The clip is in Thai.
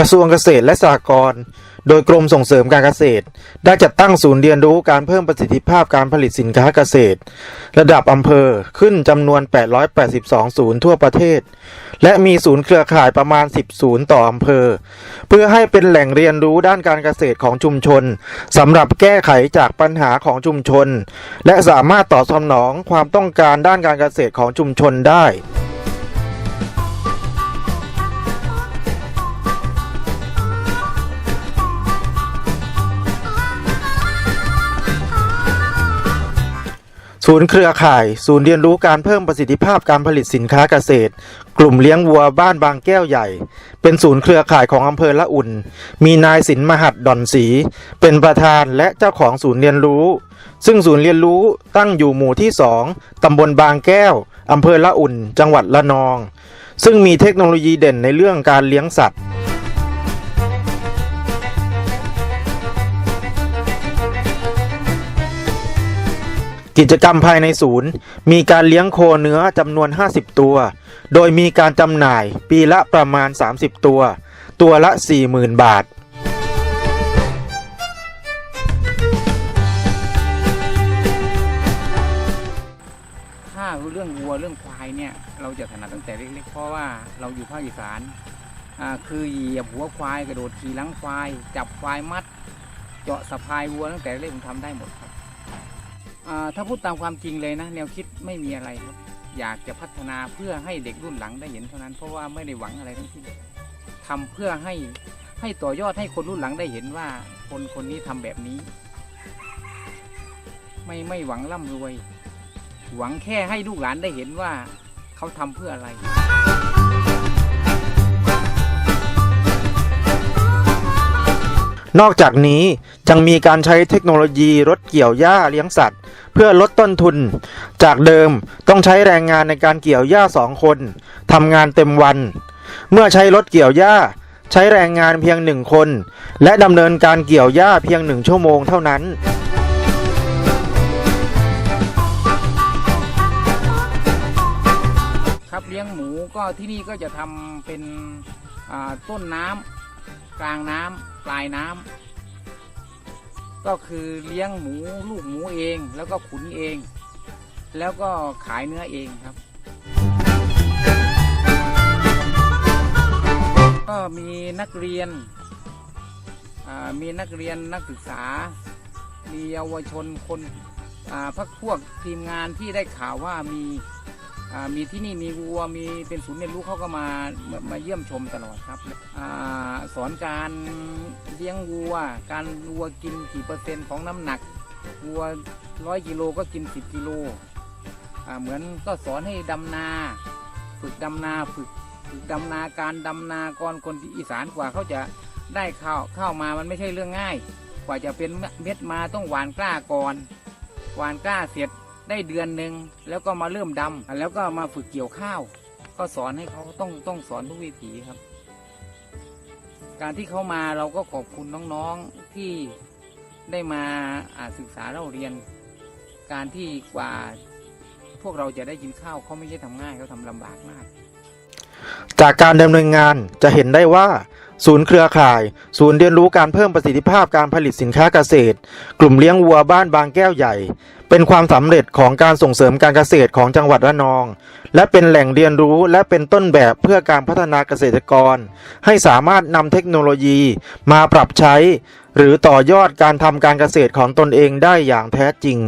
ระทรวงเกษตรและสหกรณ์โดยกรมส่งเสริมการเกษตร ได้จัดตั้งศูนย์เรียนรู้การเพิ่มประสิทธิภาพการผลิตสินค้าเกษตร ระดับอำเภอขึ้นจำนวน 882 ศูนย์ทั่วประเทศ และมีศูนย์เครือข่ายประมาณ 10 ศูนย์ต่ออำเภอ เพื่อให้เป็นแหล่งเรียนรู้ด้านการเกษตรของชุมชนสำหรับแก้ไขจากปัญหาของชุมชน และสามารถตอบสนองความต้องการด้านการเกษตรของชุมชนได้ ศูนย์เครือข่าย ศูนย์เรียนรู้การเพิ่มประสิทธิภาพการผลิตสินค้าเกษตร กลุ่มเลี้ยงวัวบ้านบางแก้วใหญ่ เป็นศูนย์เครือข่ายของอำเภอละอุ่น มีนายสินมหัดดอนศรีเป็นประธานและเจ้าของศูนย์เรียนรู้ ซึ่งศูนย์เรียนรู้ตั้งอยู่หมู่ที่ 2 ตำบลบางแก้ว อำเภอละอุ่น จังหวัดละนอง ซึ่งมีเทคโนโลยีเด่นในเรื่องการเลี้ยงสัตว์ กิจกรรมภายในศูนย์ มีการเลี้ยงโคเนื้อจำนวน 50 ตัว โดยมีการจำหน่ายปีละประมาณ 30 ตัว ตัวละ 40,000 บาทถ้าเรื่องวัวเรื่องควายเนี่ยเราจะถนัดตั้งแต่เล็กๆเพราะว่าเราอยู่ภาคอีสานอ่าคือเหยียบหัวควายกระโดดขี่หลังควาย จับควายมัด เจาะสะพายวัวตั้งแต่เล็กผมทำได้หมดครับ ถ้าพูดตามความจริงเลยนะ แนวคิดไม่มีอะไรครับ อยากจะพัฒนาเพื่อให้เด็กรุ่นหลังได้เห็นเท่านั้นเพราะว่าไม่ได้หวังอะไรทั้งสิ้นทำเพื่อให้ให้ต่อยอดให้คนรุ่นหลังได้เห็นว่าคนคนนี้ทำแบบนี้ ไม่ไม่หวังร่ำรวย หวังแค่ให้ลูกหลานได้เห็นว่าเขาทำเพื่ออะไรนอกจากนี้ยังมีการใช้เทคโนโลยีรถเกี่ยวหญ้าเลี้ยงสัตว์ เพื่อลดต้นทุน จากเดิมต้องใช้แรงงานในการเกี่ยวหญ้าสองคนทำงานเต็มวัน เมื่อใช้รถเกี่ยวหญ้า ใช้แรงงานเพียงหนึ่งคน และดำเนินการเกี่ยวหญ้าเพียงหนึ่งชั่วโมงเท่านั้นครับเลี้ยงหมูก็ที่นี่ก็จะทำเป็นต้นน้ำกลางน้ำปลายน้ำ ก็คือเลี้ยงหมูลูกหมูเอง แล้วก็ขุนเอง แล้วก็ขายเนื้อเองครับ ก็มีนักเรียนมีนักเรียนนักศึกษา มีเยาวชนคนพักพวกทีมงานที่ได้ข่าวว่ามี มีที่นี่มีวัวมีเป็นศูนย์เรียนรู้เขาก็มามาเยี่ยมชมตลอดครับอสอนการเลี้ยงวัว การวัวกินกี่เปอร์เซ็นต์ของน้ำหนักวัวร้อยกิโลก็กินสิบกิโลเหมือนก็สอนให้ดำนา ฝึกดำนาฝึกฝึกดำนาการดำนาก่อนคนที่อีสานกว่าเขาจะได้ข้าวข้าวมามันไม่ใช่เรื่องง่าย กว่าจะเป็นเม็ดมาต้องหวานกล้าก่อน หวานกล้าเสร็จ ได้เดือนหนึ่งแล้วก็มาเริ่มดำแล้วก็มาฝึกเกี่ยวข้าว ก็สอนให้เขาต้องต้องสอนทุกวิถีครับ การที่เขามาเราก็ขอบคุณน้องๆที่ได้มาศึกษาเราเรียน การที่กว่าพวกเราจะได้กินข้าวเขาไม่ใช่ทำง่ายเขาทำลำบากมาก จากการดำเนินงานจะเห็นได้ว่า ศูนย์เครือข่าย ศูนย์เรียนรู้การเพิ่มประสิทธิภาพการผลิตสินค้าเกษตร กลุ่มเลี้ยงวัวบ้านบางแก้วใหญ่ เป็นความสำเร็จของการส่งเสริมการเกษตรของจังหวัดระนอง และเป็นแหล่งเรียนรู้และเป็นต้นแบบเพื่อการพัฒนาเกษตรกร ให้สามารถนำเทคโนโลยีมาปรับใช้ หรือต่อยอดการทำการเกษตรของตนเองได้อย่างแท้จริง